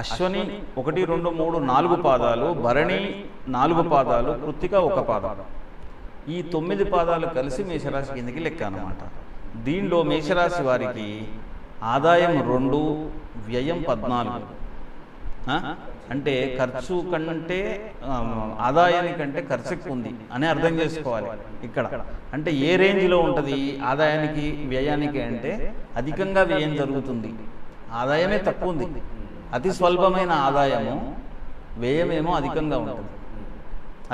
అశ్వని ఒకటి రెండు మూడు నాలుగు పాదాలు భరణి నాలుగు పాదాలు కృత్తిక ఒక పాదం. ఈ తొమ్మిది పాదాలు కలిసి మేషరాశి కిందకి లెక్క అన్నమాట. దీనిలో మేషరాశి వారికి ఆదాయం రెండు వ్యయం పద్నాలుగు? అంటే ఖర్చు కంటే ఆదాయానికంటే ఖర్చు ఎక్కువ ఉంది అని అర్థం చేసుకోవాలి ఇక్కడ. అంటే ఏ రేంజ్లో ఉంటుంది? ఆదాయానికి వ్యయానికి అంటే అధికంగా వ్యయం జరుగుతుంది. ఆదాయమే తక్కువ ఉంది అతి స్వల్పమైన ఆదాయము వ్యయమేమో అధికంగా ఉంటుంది.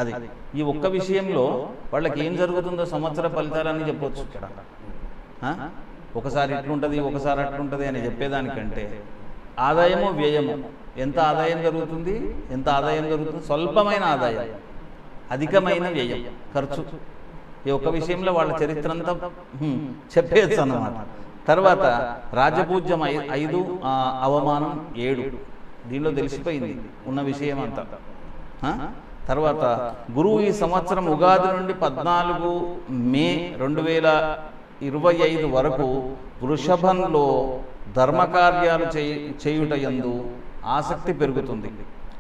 అది. ఈ ఒక్క విషయంలో వాళ్ళకి ఏం జరుగుతుందో సంవత్సర ఫలితాలని చెప్పొచ్చు ఇక్కడ? ఒకసారి ఇట్లుంటుంది ఒకసారి అట్లుంటుంది అని చెప్పేదానికంటే ఆదాయము వ్యయము ఎంత ఆదాయం జరుగుతుంది ఎంత ఆదాయం జరుగుతుంది స్వల్పమైన ఆదాయం. అధికమైన వ్యయం ఖర్చు. ఈ ఒక్క విషయంలో వాళ్ళ చరిత్ర అంతా చెప్పేయచ్చు అన్నమాట. తర్వాత రాజపూజ్యం ఐ- ఐదు అవమానం ఏడు. దీనిలో తెలిసిపోయింది. ఉన్న విషయం అంతా? తర్వాత గురువు ఈ సంవత్సరం ఉగాది నుండి పద్నాలుగు మే రెండు వేల ఇరవై ఐదు వరకు వృషభంలో ధర్మకార్యాలు చేయ చేయుటయందు ఆసక్తి పెరుగుతుంది.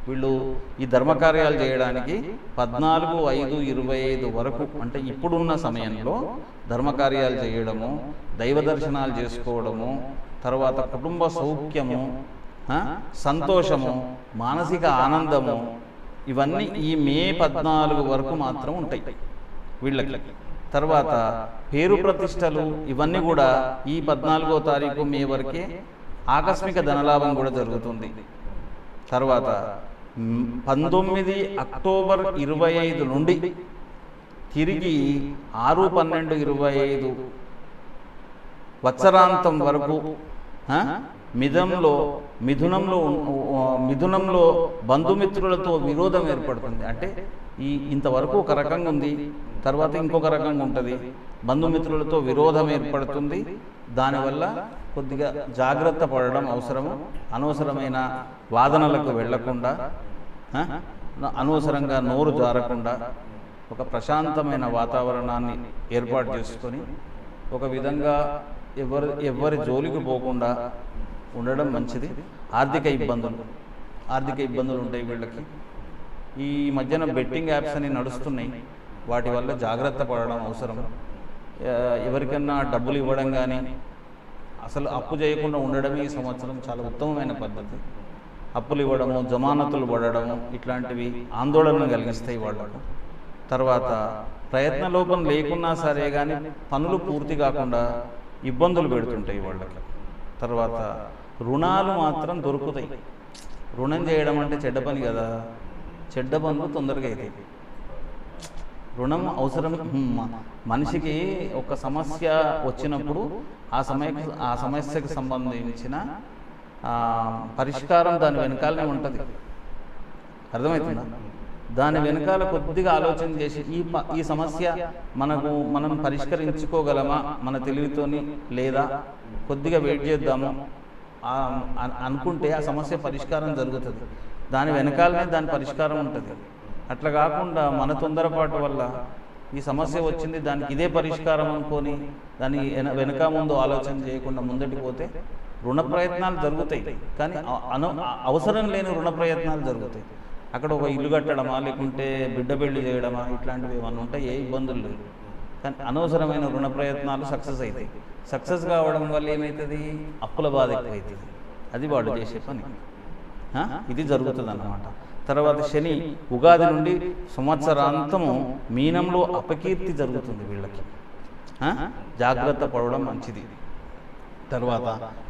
వీళ్ళు ఈ ధర్మకార్యాలు చేయడానికి పద్నాలుగు ఐదు ఇరవై ఐదు వరకు అంటే ఇప్పుడున్న సమయంలో ధర్మకార్యాలు చేయడము దైవ దర్శనాలు చేసుకోవడము తర్వాత కుటుంబ సౌఖ్యము సంతోషము మానసిక ఆనందము ఇవన్నీ ఈ మే పద్నాలుగు వరకు మాత్రం ఉంటాయి వీళ్ళకి. తర్వాత పేరు ప్రతిష్టలు ఇవన్నీ కూడా ఈ పద్నాలుగో తారీఖు మే వరకే ఆకస్మిక ధనలాభం కూడా జరుగుతుంది. తర్వాత పంతొమ్మిది అక్టోబర్ ఇరవై ఐదు నుండి తిరిగి ఆరు పన్నెండు ఇరవై ఐదు వత్సరాంతం వరకు మిథంలో మిథునంలో మిథునంలో బంధుమిత్రులతో విరోధం ఏర్పడుతుంది. అంటే ఈ ఇంతవరకు ఒక రకంగా ఉంది తర్వాత ఇంకొక రకంగా ఉంటుంది. బంధుమిత్రులతో విరోధం ఏర్పడుతుంది. దానివల్ల కొద్దిగా జాగ్రత్త పడడం అవసరము. అనవసరమైన వాదనలకు వెళ్ళకుండా అనవసరంగా నోరు జారకుండా ఒక ప్రశాంతమైన వాతావరణాన్ని ఏర్పాటు చేసుకొని ఒక విధంగా ఎవరి ఎవరి జోలికి పోకుండా ఉండడం మంచిది. ఆర్థిక ఇబ్బందులు ఆర్థిక ఇబ్బందులు ఉంటాయి వీళ్ళకి. ఈ మధ్యన బెట్టింగ్ యాప్స్ అని నడుస్తున్నాయి. వాటి వల్ల జాగ్రత్త పడడం అవసరం ఎవరికన్నా డబ్బులు ఇవ్వడం కానీ అసలు అప్పు చేయకుండా ఉండడమే ఈ సంవత్సరం చాలా ఉత్తమమైన పద్ధతి. అప్పులు ఇవ్వడము జమానతులు పడడము ఇట్లాంటివి ఆందోళన కలిగిస్తాయి వాళ్ళకు. తర్వాత ప్రయత్న లోపం లేకున్నా సరే కానీ పనులు పూర్తి కాకుండా ఇబ్బందులు పెడుతుంటాయి వాళ్ళకి. తర్వాత రుణాలు మాత్రం దొరుకుతాయి. రుణం చేయడం అంటే చెడ్డ పని కదా. చెడ్డ పనులు తొందరగా అవుతాయి. రుణం అవసరం. మనిషికి ఒక సమస్య వచ్చినప్పుడు ఆ సమయ ఆ సమస్యకు సంబంధించిన పరిష్కారం దాని వెనకాలనే ఉంటుంది. అర్థమవుతుందా? దాని వెనకాల కొద్దిగా ఆలోచన చేసి ఈ ఈ సమస్య మనకు మనం పరిష్కరించుకోగలమా మన తెలివితోని లేదా కొద్దిగా వెయిట్ చేద్దాము. అనుకుంటే ఆ సమస్య పరిష్కారం జరుగుతుంది. దాని వెనకాలనే దాని పరిష్కారం ఉంటుంది. అట్లా కాకుండా మన తొందరపాటు వల్ల ఈ సమస్య వచ్చింది దానికి ఇదే పరిష్కారం అనుకొని దాని వెన- వెనక ముందు ఆలోచన చేయకుండా ముందటికి పోతే రుణ ప్రయత్నాలు జరుగుతాయి. కానీ అను అవసరం లేని రుణ ప్రయత్నాలు జరుగుతాయి. అక్కడ ఒక ఇల్లు కట్టడమా లేకుంటే బిడ్డ పెళ్ళి చేయడమా ఇట్లాంటివి ఏమన్నా ఉంటాయి ఏ ఇబ్బందులు లేవు. కానీ అనవసరమైన రుణ ప్రయత్నాలు సక్సెస్ అవుతాయి. సక్సెస్ కావడం వల్ల ఏమవుతుంది అప్పుల బాధ ఎక్కువవుతుంది అది వాళ్ళు చేసే పని? ఇది జరుగుతుంది అన్నమాట తర్వాత శని ఉగాది నుండి సంవత్సరాంతము మీనంలో అపకీర్తి జరుగుతుంది వీళ్ళకి? జాగ్రత్త పడడం మంచిది. తర్వాత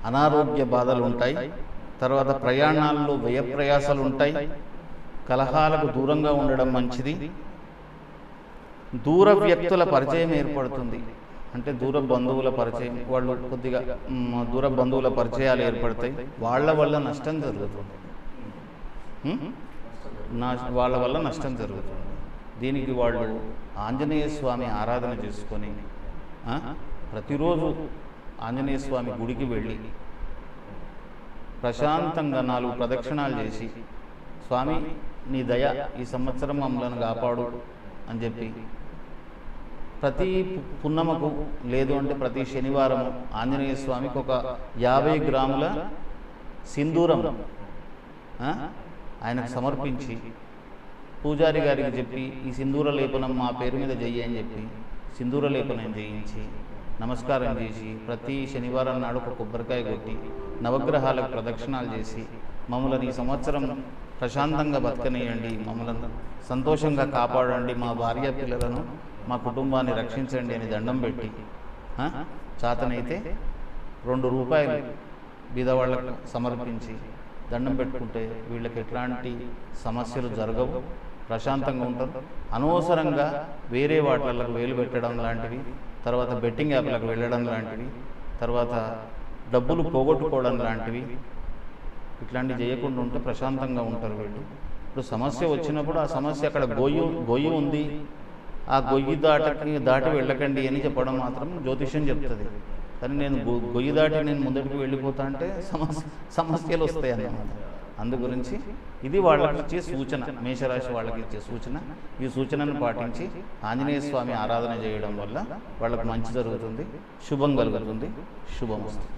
అనారోగ్య బాధలు ఉంటాయి. తర్వాత ప్రయాణాల్లో వ్యయ ప్రయాసాలు ఉంటాయి. కలహాలకు దూరంగా ఉండడం మంచిది. దూర వ్యక్తుల పరిచయం ఏర్పడుతుంది. అంటే దూర బంధువుల పరిచయం వాళ్ళు కొద్దిగా దూర బంధువుల పరిచయాలు ఏర్పడతాయి. వాళ్ళ వల్ల నష్టం జరుగుతుంది? నా వాళ్ళ వల్ల నష్టం జరుగుతుంది. దీనికి వాళ్ళు ఆంజనేయ స్వామి ఆరాధన చేసుకొని ప్రతిరోజు ఆంజనేయ స్వామి గుడికి వెళ్ళి ప్రశాంతంగా నాలుగు ప్రదక్షిణాలు చేసి స్వామి నీ దయ ఈ సంవత్సరం మమ్మల్ని కాపాడు అని చెప్పి ప్రతి పున్నమకు లేదు అంటే ప్రతి శనివారం ఆంజనేయ స్వామికి ఒక యాభై గ్రాముల సింధూరం ఆయనకు సమర్పించి పూజారి గారికి చెప్పి ఈ సింధూర లేపనం మా పేరు మీద చెయ్యి అని చెప్పి సింధూర లేపనం చేయించి నమస్కారం చేసి ప్రతి శనివారం నాడు ఒక కొబ్బరికాయ కొట్టి నవగ్రహాలకు ప్రదక్షిణాలు చేసి మమ్మల్ని ఈ సంవత్సరం ప్రశాంతంగా బతకనియండి. మమ్మల్ని సంతోషంగా కాపాడండి. మా భార్య పిల్లలను మా కుటుంబాన్ని రక్షించండి అని దండం పెట్టి? చాతనైతే రెండు రూపాయలు బీదవాళ్ళకు సమర్పించి దండం పెట్టుకుంటే వీళ్ళకి ఎట్లాంటి సమస్యలు జరగవు. ప్రశాంతంగా ఉంటారు. అనవసరంగా వేరే వాటిలకు వేలు పెట్టడం లాంటివి తర్వాత బెట్టింగ్ యాప్లకు వెళ్ళడం లాంటివి తర్వాత డబ్బులు పోగొట్టుకోవడం లాంటివి ఇట్లాంటివి చేయకుండా ఉంటే ప్రశాంతంగా ఉంటారు వీళ్ళు. ఇప్పుడు సమస్య వచ్చినప్పుడు ఆ సమస్య అక్కడ గొయ్యి గొయ్యి ఉంది. ఆ గొయ్యి దాటకి దాటి వెళ్ళకండి అని చెప్పడం మాత్రం జ్యోతిష్యం చెప్తుంది. కానీ నేను గొయ్యి దాటి నేను ముందటికి వెళ్ళిపోతా అంటే సమస్య సమస్యలు వస్తాయి అన్నమాట అందు గురించి ఇది వాళ్ళకి ఇచ్చే సూచన మేషరాశి వాళ్ళకి ఇచ్చే సూచన. ఈ సూచనను పాటించి ఆంజనేయ స్వామి ఆరాధన చేయడం వల్ల వాళ్ళకు మంచి జరుగుతుంది శుభం కలుగుతుంది. శుభం వస్తుంది.